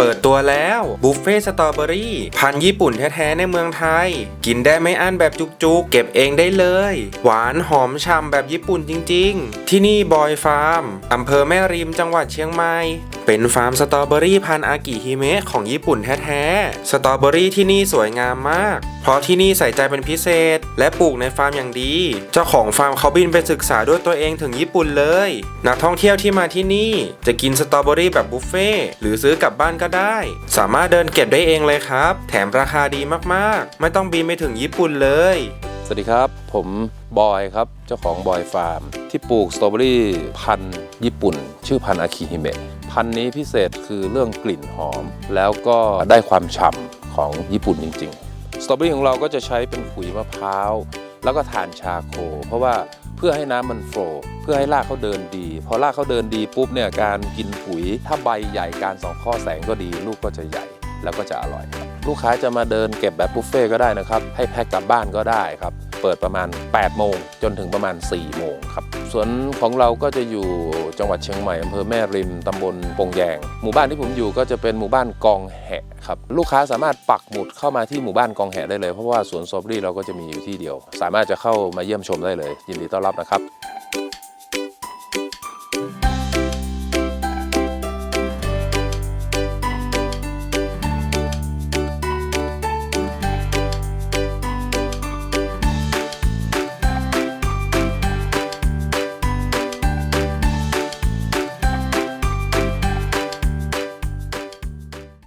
เปิดตัวแล้วบุฟเฟ่สตรอเบอรี่พันญี่ปุ่นแท้ๆในเมืองไทย กินได้ไม่อั้นแบบจุกๆ เก็บเองได้เลย หวานหอมฉ่ำแบบญี่ปุ่นจริงๆ ที่นี่บอยฟาร์มอำเภอแม่ริมจังหวัดเชียงใหม่ เป็นฟาร์มสตรอเบอรี่พันอากิฮิเมะของญี่ปุ่นแท้ๆ สตรอเบอรี่ที่นี่สวยงามมาก เพราะที่นี่ใส่ใจเป็นพิเศษ และปลูกในฟาร์มอย่างดี เจ้าของฟาร์มเขาบินไปศึกษาด้วยตัวเองถึงญี่ปุ่นเลย นักท่องเที่ยวที่มาที่นี่ จะกินสตรอเบอรี่แบบบุฟเฟ่ต์หรือซื้อกลับบ้านก็ได้ สามารถเดินเก็บได้เองเลยครับ แถมราคาดีมากๆ ไม่ต้องบินไปถึงญี่ปุ่นเลย สวัสดีครับ ผมบอยครับ เจ้าของบอยฟาร์ม ที่ปลูกสตรอเบอรี่พันธุ์ญี่ปุ่น ชื่อพันธุ์อาคิฮิเมะพันธุ์นี้พิเศษคือเรื่องกลิ่นหอม แล้วก็ได้ความฉ่ำของญี่ปุ่นจริง ๆ สตรอเบอรี่ของเราก็จะใช้เป็นขุยมะพร้าว แล้วก็ทานชาโค เพราะว่าเพื่อให้น้ำมันโฟล์เพื่อให้รากเขาเดินดี พอรากเขาเดินดีปุ๊บเนี่ยการกินปุ๋ย ถ้าใบใหญ่การสองข้อแสงก็ดี ลูกก็จะใหญ่แล้วก็จะอร่อย ลูกค้าจะมาเดินเก็บแบบบุฟเฟ่ต์ก็ได้นะครับ ให้แพ็คกลับบ้านก็ได้ครับ เปิดประมาณ 8 โมงจนถึงประมาณ 4 โมงครับ สวนของเราก็จะอยู่จังหวัดเชียงใหม่อำเภอแม่ริมตำบลปงแยง หมู่บ้านที่ผมอยู่ก็จะเป็นหมู่บ้านกองแหะครับลูกค้าสามารถปักหมุดเข้ามาที่หมู่บ้านกองแหะได้เลยเพราะว่าสวนสตรอเบอรี่เราก็จะมีอยู่ที่เดียว สามารถจะเข้ามาเยี่ยมชมได้เลย ยินดีต้อนรับนะครับ